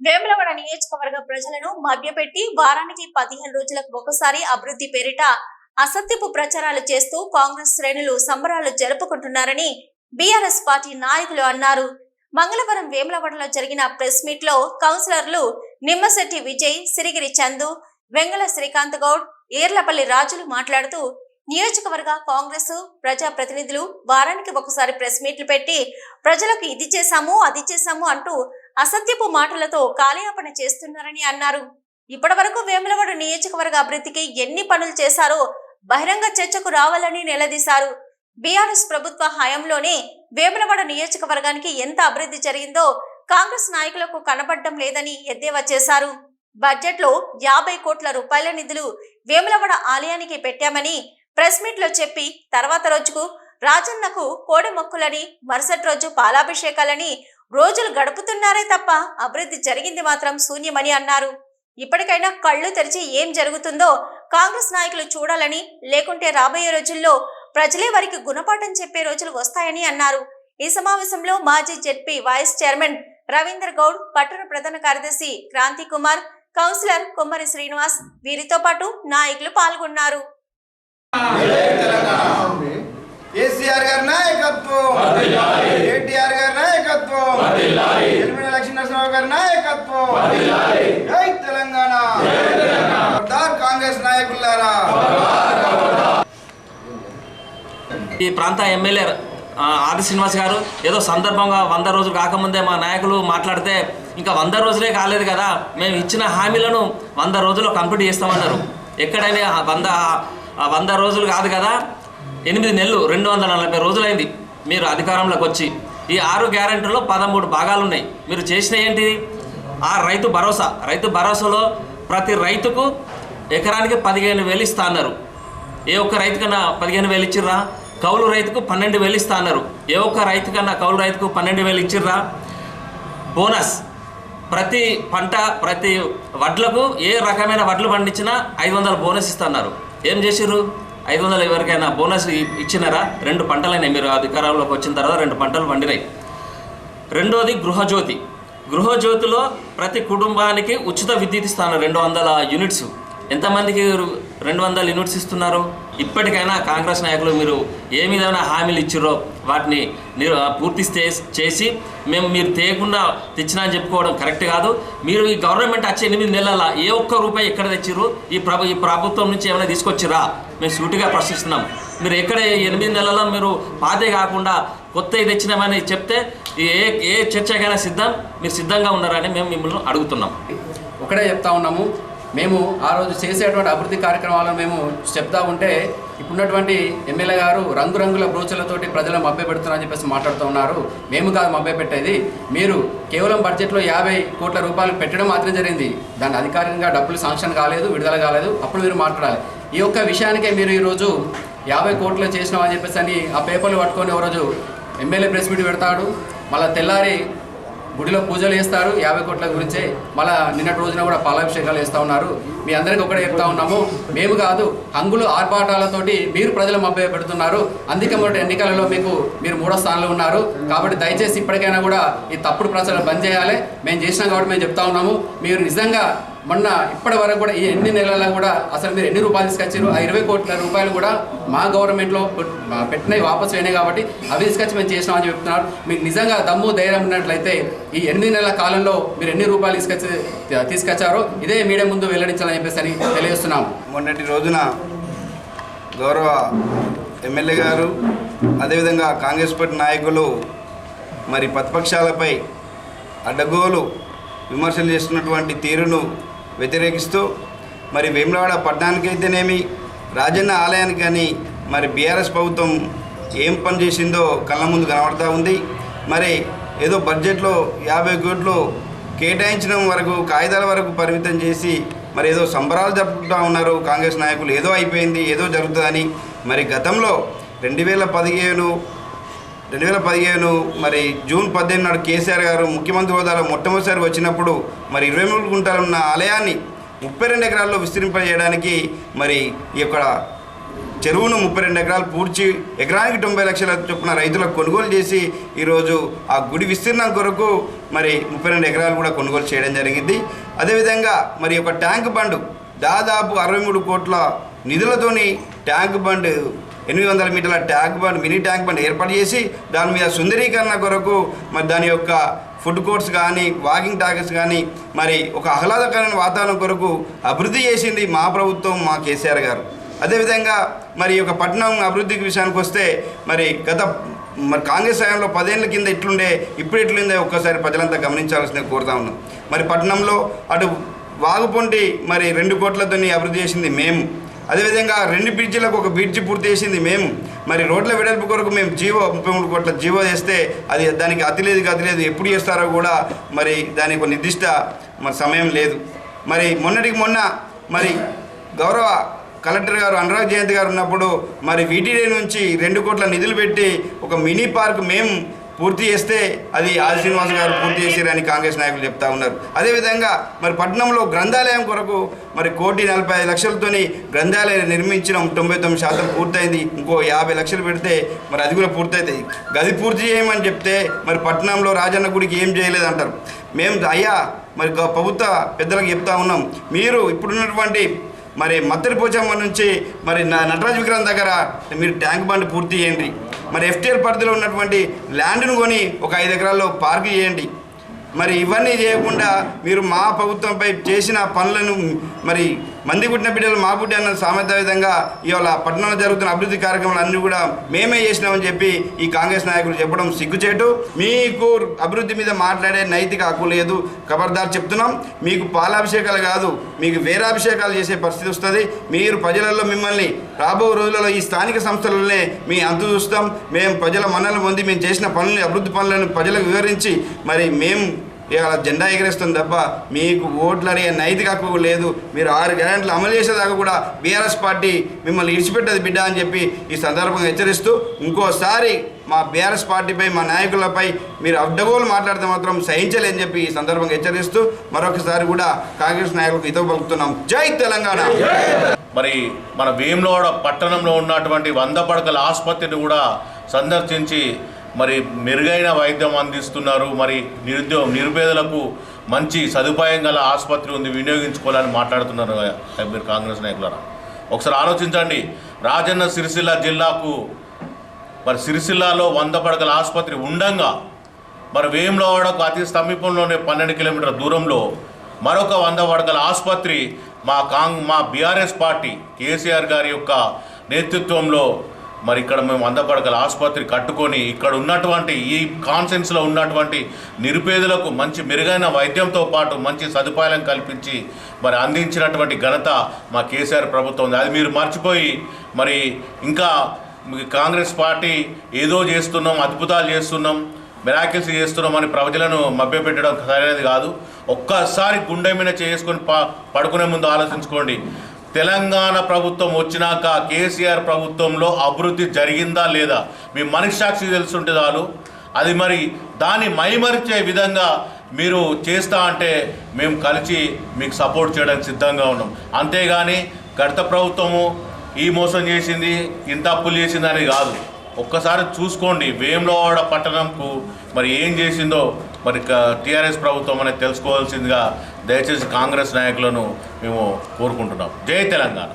వేములవాడ నియోజకవర్గ ప్రజలను మభ్యపెట్టి వారానికి పదిహేను రోజులకు ఒకసారి అభివృద్ధి పేరిట అసత్యపు ప్రచారాలు చేస్తూ కాంగ్రెస్ శ్రేణులు సంబరాలు జరుపుకుంటున్నారని బీఆర్ఎస్ పార్టీ నాయకులు అన్నారు. మంగళవారం వేములవాడలో జరిగిన ప్రెస్ మీట్లో కౌన్సిలర్లు నిమ్మశెట్టి విజయ్ సిరిగిరి చందు వెంగళ శ్రీకాంత్ గౌడ్ ఏర్లపల్లి రాజులు మాట్లాడుతూ నియోజకవర్గ కాంగ్రెస్ ప్రజా ప్రతినిధులు వారానికి ఒకసారి ప్రెస్ మీట్లు పెట్టి ప్రజలకు ఇది చేశాము అది చేశాము అంటూ అసత్యపు మాటలతో కాలయాపన చేస్తున్నారని అన్నారు. ఇప్పటివరకు వేములవాడ నియోజకవర్గ అభివృద్ధికి ఎన్ని పనులు చేశారో బహిరంగ చర్చకు రావాలని నిలదీశారు. బీఆర్ఎస్ ప్రభుత్వ హయాంలోనే వేములవాడ నియోజకవర్గానికి ఎంత అభివృద్ధి జరిగిందో కాంగ్రెస్ నాయకులకు కనబడడం లేదని ఎద్దేవా చేశారు. బడ్జెట్లో యాభై కోట్ల రూపాయల నిధులు వేములవాడ ఆలయానికి పెట్టామని ప్రెస్ మీట్లో చెప్పి తర్వాత రోజుకు రాజన్నకు కోడి మొక్కులని మరుసటి రోజు పాలాభిషేకాలని రోజులు గడుపుతున్నారే తప్ప అభివృద్ధి జరిగింది మాత్రం శూన్యమని అన్నారు. ఇప్పటికైనా కళ్ళు తెరిచి ఏం జరుగుతుందో కాంగ్రెస్ నాయకులు చూడాలని లేకుంటే రాబోయే రోజుల్లో ప్రజలే వారికి గుణపాఠం చెప్పే రోజులు వస్తాయని అన్నారు. ఈ సమావేశంలో మాజీ ZP vice chairman Ravinder Goud పట్టణ ప్రధాన కార్యదర్శి క్రాంతి కుమార్ కౌన్సిలర్ కుమ్మరి శ్రీనివాస్ వీరితో పాటు నాయకులు పాల్గొన్నారు. నాయకత్వం ఎల్మిన లక్ష్మీనరసింహరావు గారి నాయకత్వం. జై తెలంగాణ. సర్దార్ కాంగ్రెస్ నాయకులారా. ఈ ప్రాంత ఎమ్మెల్యే ఆ, ఆది శ్రీనివాస్ గారు ఏదో సందర్భంగా వంద రోజులు కాకముందే మా నాయకులు మాట్లాడితే ఇంకా వంద రోజులే కాలేదు కదా మేము ఇచ్చిన హామీలను వంద రోజుల్లో కంప్లీట్ చేస్తామన్నారు. ఎక్కడైనా ఆ వంద వంద రోజులు కాదు కదా ఎనిమిది నెలలు రెండు వందల నలభై రోజులైంది. మీరు అధికారంలోకి వచ్చి ఈ ఆరు గ్యారెంటీలో పదమూడు భాగాలు ఉన్నాయి మీరు చేసిన ఏంటి? ఆ రైతు భరోసా. రైతు భరోసాలో ప్రతి రైతుకు ఎకరానికి పదిహేను వేలు ఇస్తా అన్నారు. ఏ ఒక్క రైతుకన్నా పదిహేను వేలు ఇచ్చిర్రా? కౌలు రైతుకు పన్నెండు వేలు ఇస్తా అన్నారు. ఏ ఒక్క రైతుకన్నా కౌలు రైతుకు పన్నెండు వేలు ఇచ్చిర్రా? బోనస్. ప్రతి పంట ప్రతి వడ్లకు ఏ రకమైన వడ్లు పండించినా ఐదు వందల బోనస్ ఇస్తున్నారు ఏం చేసిర్రు? ఐదు వందలు ఎవరికైనా బోనస్ ఇచ్చినారా? రెండు పంటలైనా మీరు అధికారంలోకి వచ్చిన తర్వాత రెండు పంటలు పండినాయి. రెండోది గృహజ్యోతి. గృహజ్యోతిలో ప్రతి కుటుంబానికి ఉచిత విద్యుత్ ఇస్తాను. రెండు వందల యూనిట్స్. ఎంతమందికి రెండు వందల యూనిట్స్ ఇస్తున్నారు? ఇప్పటికైనా కాంగ్రెస్ నాయకులు మీరు ఏ విధమైన హామీలు ఇచ్చిరో వాటిని పూర్తి చేసి- చేసి మేము మీరు తేయకుండా తెచ్చినా అని చెప్పుకోవడం కరెక్ట్ కాదు. మీరు ఈ గవర్నమెంట్ వచ్చే ఎనిమిది నెలల ఏ ఒక్క రూపాయి ఎక్కడ తెచ్చిర్రు? ఈ ప్రభు ఈ ప్రభుత్వం నుంచి ఏమైనా తీసుకొచ్చిరా మేము సూటిగా ప్రశ్నిస్తున్నాం. మీరు ఎక్కడ ఎనిమిది నెలల మీరు పాతే కాకుండా కొత్త తెచ్చినామని చెప్తే ఏ ఏ చర్చకైనా సిద్ధం? మీరు సిద్ధంగా ఉన్నారని మేము మిమ్మల్ని అడుగుతున్నాం. ఒకటే చెప్తా ఉన్నాము. మేము ఆ రోజు చేసేటువంటి అభివృద్ధి కార్యక్రమాలను మేము చెప్తా ఉంటే ఇప్పుడున్నటువంటి ఎమ్మెల్యే గారు రంగురంగుల బ్రోచర్లతోటి ప్రజలను మభ్యపెడుతున్నారని చెప్పేసి మాట్లాడుతూ ఉన్నారు. మేము కాదు మభ్యపెట్టేది. మీరు కేవలం బడ్జెట్లో యాభై కోట్ల రూపాయలు పెట్టడం మాత్రం జరిగింది. దాని అధికారికంగా డబ్బులు శాంక్షన్ కాలేదు విడుదల కాలేదు. అప్పుడు మీరు మాట్లాడాలి. ఈ యొక్క విషయానికే మీరు ఈరోజు యాభై కోట్లు చేసినామని చెప్పేసి అని ఆ పేపర్లు పట్టుకొని ఒకరోజు ఎమ్మెల్యే ప్రెస్ మీట్ పెడతాడు. మళ్ళీ తెల్లారి గుడిలో పూజలు వేస్తారు యాభై కోట్ల గురించే మళ్ళా నిన్నటి రోజున కూడా పాలాభిషేకాలు వేస్తూ ఉన్నారు. మీ అందరికీ ఒకటే చెప్తా ఉన్నాము. మేము కాదు హంగులు ఆర్భాటాలతోటి మీరు ప్రజల మభ్య పెడుతున్నారు అందుకే మొదటి ఎన్నికలలో మీకు మీరు మూడో స్థానంలో ఉన్నారు. కాబట్టి దయచేసి ఇప్పటికైనా కూడా ఈ తప్పుడు ప్రచారం బంద్ చేయాలి. మేము చేసినాం కాబట్టి మేము చెప్తా ఉన్నాము. మీరు నిజంగా మొన్న ఇప్పటి వరకు కూడా ఈ ఎన్ని నెలల్లో కూడా అసలు మీరు ఎన్ని రూపాయలు తీసుకొచ్చారు? ఆ ఇరవై కోట్ల రూపాయలు కూడా మా గవర్నమెంట్లో పెట్టినవి వాపసు అయినాయి కాబట్టి అవి తీసుకొచ్చి మేము చేసినామని చెప్తున్నారు. మీకు నిజంగా దమ్ము ధైర్యం ఉన్నట్లయితే ఈ ఎనిమిది నెలల కాలంలో మీరు ఎన్ని రూపాయలు తీసుకొచ్చి తీసుకొచ్చారో ఇదే మీడియా ముందు వెల్లడించాలని చెప్పేసి అని తెలియజేస్తున్నాము మొన్నటి రోజున గౌరవ ఎమ్మెల్యే గారు అదేవిధంగా కాంగ్రెస్ పార్టీ నాయకులు మరి ప్రతిపక్షాలపై అడ్డగోలు విమర్శలు చేస్తున్నటువంటి తీరును వ్యతిరేకిస్తూ మరి వేములవాడ పట్టణానికైతేనేమి రాజన్న ఆలయానికి కానీ మరి బీఆర్ఎస్ ప్రభుత్వం ఏం పని చేసిందో కళ్ళ ముందు కనబడతా ఉంది. మరి ఏదో బడ్జెట్లో యాభై కోట్లు కేటాయించడం వరకు కాగితాల వరకు పరిమితం చేసి మరి ఏదో సంబరాలు జరుపుకుంటూ ఉన్నారు కాంగ్రెస్ నాయకులు. ఏదో అయిపోయింది ఏదో జరుగుతుందని మరి గతంలో రెండు వేల పదిహేను రెండు వేల పదిహేను మరి జూన్ పద్దెనిమిది నాడు కేసీఆర్ గారు ముఖ్యమంత్రి హోదాలో మొట్టమొదటిసారి వచ్చినప్పుడు మరి ఇరవై మూడు గుంటలు ఉన్న ఆలయాన్ని ముప్పై రెండు ఎకరాల్లో విస్తరింపజేయడానికి మరి ఈ యొక్క చెరువును ముప్పై రెండు ఎకరాలు పూడ్చి ఎకరానికి తొంభై లక్షల చొప్పున రైతులకు కొనుగోలు చేసి ఈరోజు ఆ గుడి విస్తీర్ణం కొరకు మరి ముప్పై రెండు ఎకరాలు కూడా కొనుగోలు చేయడం జరిగింది. అదేవిధంగా మరి ఒక ట్యాంక్ బండ్ దాదాపు అరవై మూడు కోట్ల నిధులతోని ట్యాంక్ బండ్ ఎనిమిది వందల మీటర్ల tank bund mini tank bund ఏర్పాటు చేసి దాని మీద సుందరీకరణ కొరకు మరి దాని యొక్క ఫుడ్ కోర్ట్స్ కానీ వాకింగ్ టాకెట్స్ కానీ మరి ఒక ఆహ్లాదకరమైన వాతావరణం కొరకు అభివృద్ధి చేసింది మా ప్రభుత్వం మా కేసీఆర్ గారు. అదేవిధంగా మరి ఒక యొక్క పట్టణం అభివృద్ధికి విషయానికి వస్తే మరి గత మరి కాంగ్రెస్ హయాంలో పదేళ్ళ కింద ఇట్లుండే ఇప్పుడు ఎట్లుందే ఒక్కసారి ప్రజలంతా గమనించాల్సిందే కోరుతా ఉన్నాం. మరి పట్టణంలో అటు వాగుపొంటి మరి రెండు కోట్లతోని అభివృద్ధి చేసింది మేము. అదేవిధంగా రెండు బ్రిడ్జిలకు ఒక బ్రిడ్జి పూర్తి చేసింది మేము మరి రోడ్ల వెడల్పు కొరకు మేము జీవో ముప్పై మూడు కోట్ల జీవో చేస్తే అది దానికి అతి లేదు గతి లేదు ఎప్పుడు చేస్తారో కూడా మరి దానికి ఒక నిర్దిష్ట మరి సమయం లేదు. మరి మొన్నటికి మొన్న మరి గౌరవ కలెక్టర్ గారు అనురాగ్ జయంత్ గారు ఉన్నప్పుడు మరి వీటీడీ నుంచి రెండు కోట్ల నిధులు పెట్టి ఒక మినీ పార్క్ మేము పూర్తి చేస్తే అది ఆది శ్రీనివాస్ గారు పూర్తి చేశారని కాంగ్రెస్ నాయకులు చెప్తా ఉన్నారు. అదేవిధంగా మరి పట్టణంలో గ్రంథాలయం కొరకు మరి కోటి నలభై ఐదు లక్షలతోని గ్రంథాలయం నిర్మించడం తొంభై తొమ్మిది శాతం పూర్తయింది. ఇంకో యాభై లక్షలు పెడితే మరి అది కూడా పూర్తవుతుంది గది పూర్తి చేయమని చెప్తే మరి పట్టణంలో రాజన్న గుడికి ఏం చేయలేదు అంటారు మేము అయ్యా మరి ప్రభుత్వ పెద్దలకు చెప్తా ఉన్నాం. మీరు ఇప్పుడున్నటువంటి మరి మత్తడి పోచమ్మ నుంచి మరి న- నటరాజ్ విగ్రహం దగ్గర మీరు ట్యాంక్ బండ్ పూర్తి చేయండి. మరి ఎఫ్టీఎల్ పరిధిలో ఉన్నటువంటి ల్యాండ్ను కొని ఒక ఐదు ఎకరాల్లో పార్క్ చేయండి. మరి ఇవన్నీ చేయకుండా మీరు మా ప్రభుత్వంపై చేసిన పనులను మరి మంది పుట్టిన బిడ్డలు మా పుట్టి అన్న సామెత విధంగా ఇవాళ పట్టణంలో జరుగుతున్న అభివృద్ధి కార్యక్రమాలు అన్నీ కూడా మేమే చేసినామని చెప్పి ఈ కాంగ్రెస్ నాయకులు చెప్పడం సిగ్గుచేటు. మీకు అభివృద్ధి మీద మాట్లాడే నైతిక హక్కు లేదు. ఖబర్దారు చెప్తున్నాం. మీకు పాలాభిషేకాలు కాదు మీకు వేరాభిషేకాలు చేసే పరిస్థితి వస్తుంది. మీరు ప్రజలలో మిమ్మల్ని రాబో రోజులలో ఈ స్థానిక సంస్థలలోనే మీ అంతు చూస్తాం. మేము ప్రజల మన్నలు పొంది మేము చేసిన పనులు అభివృద్ధి పనులను ప్రజలకు వివరించి మరి మేము ఇవాళ జెండా ఎగరేస్తుంది తప్ప మీకు ఓట్లు అడిగే నైతిక హక్కు లేదు. మీరు ఆరు గ్యారెంట్లు అమలు చేసేదాకా కూడా బీఆర్ఎస్ పార్టీ మిమ్మల్ని ఇడిచిపెట్టదు బిడ్డ అని చెప్పి ఈ సందర్భంగా హెచ్చరిస్తూ ఇంకోసారి మా బీఆర్ఎస్ పార్టీపై మా నాయకులపై మీరు అడ్డగోలు మాట్లాడితే మాత్రం సహించలేని చెప్పి ఈ సందర్భంగా హెచ్చరిస్తూ మరొకసారి కూడా కాంగ్రెస్ నాయకులకు హితవు పలుకుతున్నాం. జై తెలంగాణ! మరి మన భీమలోడ పట్టణంలో ఉన్నటువంటి వంద పడకల ఆసుపత్రిని కూడా సందర్శించి మరి మెరుగైన వైద్యం అందిస్తున్నారు. మరి నిరుద్యోగ నిరుపేదలకు మంచి సదుపాయం గల ఆసుపత్రి ఉంది వినియోగించుకోవాలని మాట్లాడుతున్నారు మీరు కాంగ్రెస్ నాయకులరా. ఒకసారి ఆలోచించండి. రాజన్న సిరిసిల్ల జిల్లాకు మరి సిరిసిల్లాలో వంద పడకల ఆసుపత్రి ఉండంగా మరి వేములవాడకు అతి సమీపంలోనే పన్నెండు కిలోమీటర్ల దూరంలో మరొక వంద పడకల ఆసుపత్రి మా కాంగ్ మా బీఆర్ఎస్ పార్టీ కేసీఆర్ గారి యొక్క నేతృత్వంలో మరి ఇక్కడ మేము వంద పడకల ఆసుపత్రి కట్టుకొని ఇక్కడ ఉన్నటువంటి ఈ కాన్సెన్స్లో ఉన్నటువంటి నిరుపేదలకు మంచి మెరుగైన వైద్యంతో పాటు మంచి సదుపాయం కల్పించి మరి అందించినటువంటి ఘనత మా కేసీఆర్ ప్రభుత్వం ఉంది. అది మీరు మర్చిపోయి మరి ఇంకా కాంగ్రెస్ పార్టీ ఏదో చేస్తున్నాం అద్భుతాలు చేస్తున్నాం మిరాకిల్స్ చేస్తున్నామని ప్రజలను మభ్యపెట్టడం సరైనది కాదు. ఒక్కసారి గుండె మీద చేసుకొని పడుకునే ముందు ఆలోచించుకోండి. తెలంగాణ ప్రభుత్వం వచ్చినాక కేసీఆర్ ప్రభుత్వంలో అభివృద్ధి జరిగిందా లేదా? మీ మనస్సాక్షి తెలుసుంటే చాలు. అది మరి దాన్ని మైమరిచే విధంగా మీరు చేస్తా అంటే మేము కలిసి మీకు సపోర్ట్ చేయడానికి సిద్ధంగా ఉన్నాం. అంతేగాని గత ప్రభుత్వము ఈ మోసం చేసింది ఇంత అప్పులు చేసింది అని కాదు. ఒక్కసారి చూసుకోండి వేములవాడ పట్టణంకు మరి ఏం చేసిందో మరి టీఆర్ఎస్ ప్రభుత్వం అనేది తెలుసుకోవాల్సిందిగా దయచేసి కాంగ్రెస్ నాయకులను మేము కోరుకుంటున్నాం. జై తెలంగాణ.